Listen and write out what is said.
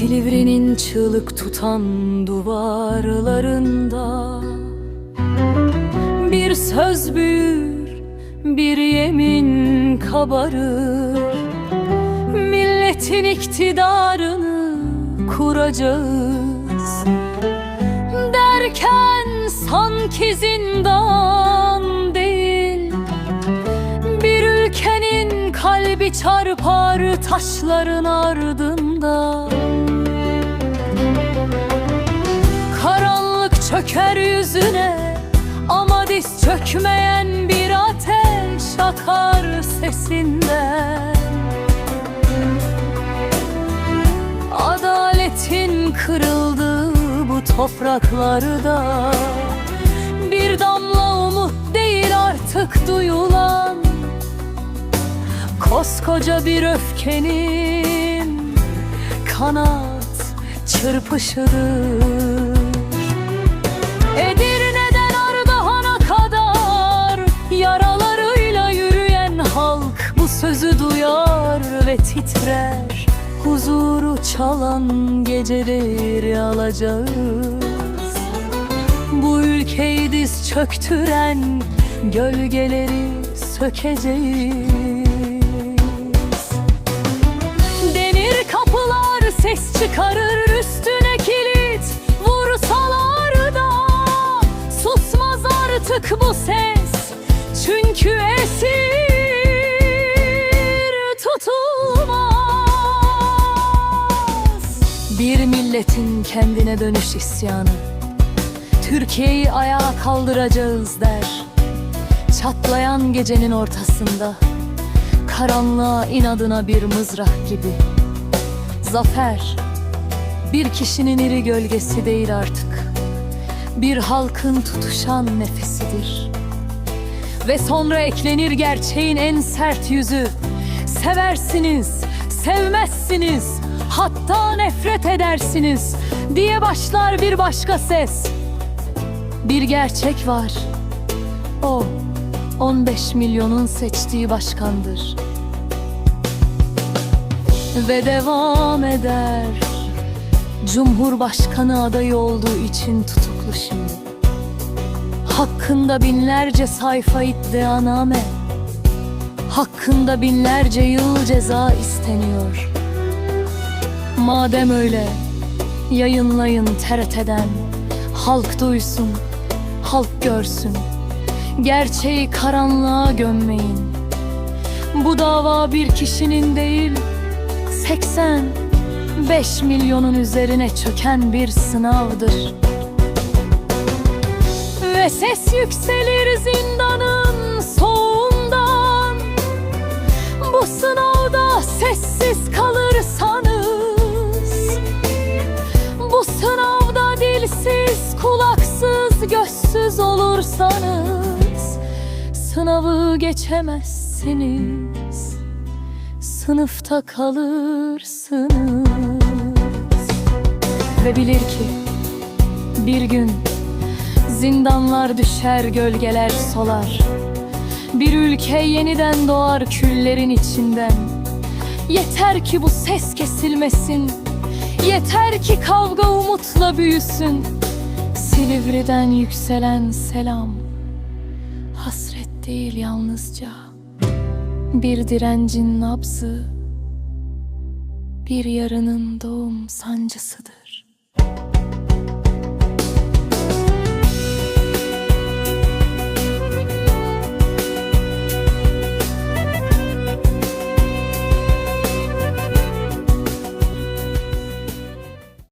Silivri'nin çığlık tutan duvarlarında Bir söz büyür, bir yemin kabarır. Milletin iktidarını kuracağız Derken sanki zindan kalbi çarpar taşların ardında. Karanlık çöker yüzüne ama diz çökmeyen bir ateş akar sesinden. Adaletin kırıldığı bu topraklarda Bir damla umut değil artık duyulan Koskoca bir öfkenin kanat çırpışıdır. Edirne'den Ardahan'a kadar Yaralarıyla yürüyen halk bu sözü duyar ve titrer. Huzuru çalan geceleri alacağız. Bu ülkeyi diz çöktüren gölgeleri sökeceğiz ses çıkarır üstüne kilit Vursalar da susmaz artık bu ses. Çünkü esir tutulmaz. Bir milletin kendine dönüş isyanı. Türkiye'yi ayağa kaldıracağız der. Çatlayan gecenin ortasında Karanlığa inadına bir mızrak gibi Zafer. Bir kişinin iri gölgesi değil artık. Bir halkın tutuşan nefesidir. Ve sonra eklenir gerçeğin en sert yüzü. Seversiniz, sevmezsiniz Hatta nefret edersiniz Diye başlar bir başka ses. Bir gerçek var. O 15 milyonun seçtiği başkandır ve devam eder. Cumhurbaşkanı adayı olduğu için tutuklu şimdi. Hakkında binlerce sayfa iddianame. Hakkında binlerce yıl ceza isteniyor. Madem öyle, yayınlayın TRT'den. Halk duysun, halk görsün. Gerçeği karanlığa gömmeyin. Bu dava bir kişinin değil, 85 milyonun üzerine çöken bir sınavdır. Ve ses yükselir zindanın soğuğundan. Bu sınavda sessiz kalırsanız, bu sınavda dilsiz, kulaksız, gözsüz olursanız, sınavı geçemezsiniz sınıfta kalırsınız. Ve bilir ki bir gün zindanlar düşer gölgeler solar. Bir ülke yeniden doğar küllerin içinden. Yeter ki bu ses kesilmesin. Yeter ki kavga umutla büyüsün. Silivri'den yükselen selam Hasret değil yalnızca bir direncin nabzı, bir yarının doğum sancısıdır.